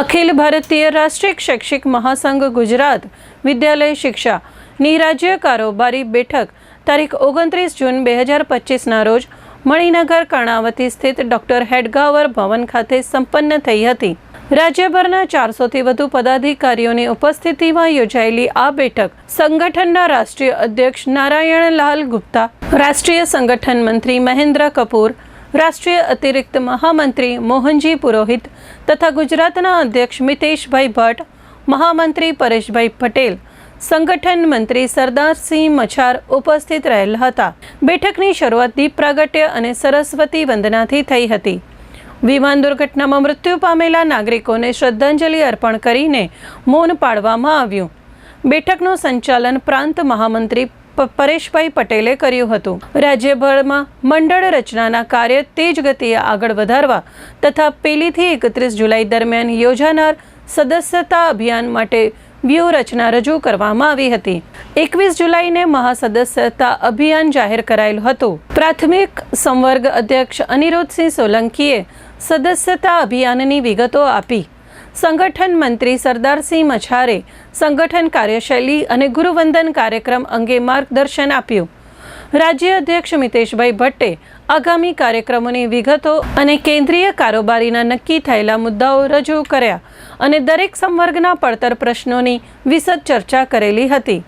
અખિલ ભારતીય રાષ્ટ્રીય શૈક્ષિક મહાસંઘ ગુજરાત વિદ્યાલય શિક્ષા ની રાજ્ય કારોબારી બેઠક તારીખ ઓગણત્રીસ જૂન બે હજાર પચીસના રોજ મણિનગર, કર્ણાવતી સ્થિત ડોક્ટર હેડગાવર ભવન ખાતે સંપન્ન થઈ હતી. રાજ્યભરના ચારસોથી વધુ પદાધિકારીઓની ઉપસ્થિતિમાં યોજાયેલી આ બેઠક સંગઠનના રાષ્ટ્રીય અધ્યક્ષ નારાયણલાલ ગુપ્તા, રાષ્ટ્રીય સંગઠન મંત્રી મહેન્દ્ર કપૂર રાષ્ટ્રીય અતિરિક્ત મહામંત્રી મોહનજી પુરોહિત તથા ગુજરાતના અધ્યક્ષ મિતેશભાઈ ભટ્ટ, મહામંત્રી પરેશભાઈ પટેલ, સંગઠન મંત્રી સરદારસિંહ મછાર ઉપસ્થિત રહેલ હતા. બેઠકની શરૂઆત દીપ પ્રાગટ્ય અને સરસ્વતી વંદનાથી થઈ હતી. વિમાન દુર્ઘટનામાં મૃત્યુ પામેલા નાગરિકોને શ્રદ્ધાંજલિ અર્પણ કરીને મૌન પાડવામાં આવ્યું. બેઠકનું સંચાલન પ્રાંત મહામંત્રી પરેશભાઈ પટેલે કર્યું હતું. રાજ્યભરમાં મંડળ રચનાના કાર્ય તેજ ગતિએ આગળ વધારવા તથા પહેલીથી એકત્રીસ જુલાઈ દરમિયાન યોજાનાર સદસ્યતા અભિયાન માટે વ્યૂહરચના રજૂ કરવામાં આવી હતી. એકવીસ જુલાઈને મહાસદસ્યતા અભિયાન જાહેર કરાયેલું હતું. પ્રાથમિક સંવર્ગ અધ્યક્ષ અનિરુદ્ધસિંહ સોલંકીએ સદસ્યતા અભિયાનની વિગતો આપી. સંગઠન મંત્રી સરદારસિંહ મછારે સંગઠન કાર્યશૈલી અને ગુરુવંદન કાર્યક્રમ અંગે માર્ગદર્શન આપ્યું. રાજ્ય અધ્યક્ષ મિતેશભાઈ ભટ્ટે આગામી કાર્યક્રમોની વિગતો અને કેન્દ્રીય કારોબારીના નક્કી થયેલા મુદ્દાઓ રજૂ કર્યા અને દરેક સંવર્ગના પડતર પ્રશ્નોની વિશદ ચર્ચા કરેલી હતી.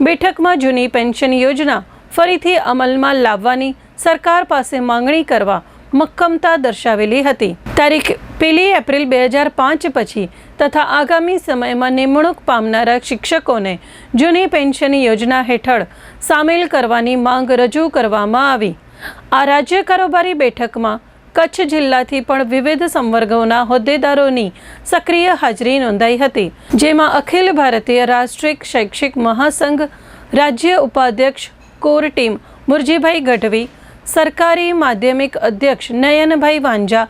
બેઠકમાં જૂની પેન્શન યોજના ફરીથી અમલમાં લાવવાની સરકાર પાસે માંગણી કરવા મક્કમતા દર્શાવેલી હતી. તારીખ પહેલી એપ્રિલ બે હજાર પાંચ પછી તથા આગામી સમયમાં નિમણૂક પામનારા શિક્ષકોને જૂની પેન્શન યોજના હેઠળ સામેલ કરવાની માંગ રજૂ કરવામાં આવી. આ રાજ્ય કારોબારી બેઠકમાં કચ્છ જિલ્લાથી પણ વિવિધ સંવર્ગોના હોદ્દેદારોની સક્રિય હાજરી નોંધાઈ હતી. જેમાં અખિલ ભારતીય રાષ્ટ્રીય શૈક્ષિક મહાસંઘ રાજ્ય ઉપાધ્યક્ષ કોર ટીમ મુરજીભાઈ ગઢવી સરકારી માધ્યમિક અધ્યક્ષ નયનભાઈ વાંજા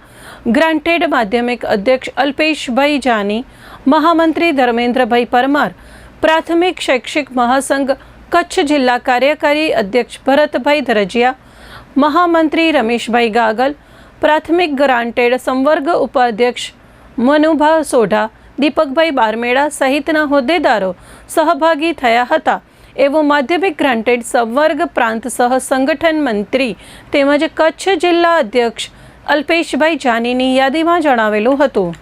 ગ્રાન્ટેડ માધ્યમિક અધ્યક્ષ અલ્પેશભાઈ જાની, મહામંત્રી ધર્મેન્દ્રભાઈ પરમાર, પ્રાથમિક શૈક્ષિક મહાસંઘ કચ્છ જિલ્લા કાર્યકારી અધ્યક્ષ ભરતભાઈ ધરજીયા, મહામંત્રી રમેશભાઈ ગાગલ, પ્રાથમિક ગ્રાન્ટેડ સંવર્ગ ઉપાધ્યક્ષ મનુભા સોઢા, દીપકભાઈ બારમેડા સહિતના હોદ્દેદારો સહભાગી થયા હતા. એવું માધ્યમિક ગ્રાન્ટેડ સંવર્ગ પ્રાંત સહ સંગઠન મંત્રી તેમજ કચ્છ જિલ્લા અધ્યક્ષ અલ્પેશભાઈ જાનીની યાદીમાં જણાવેલું હતું.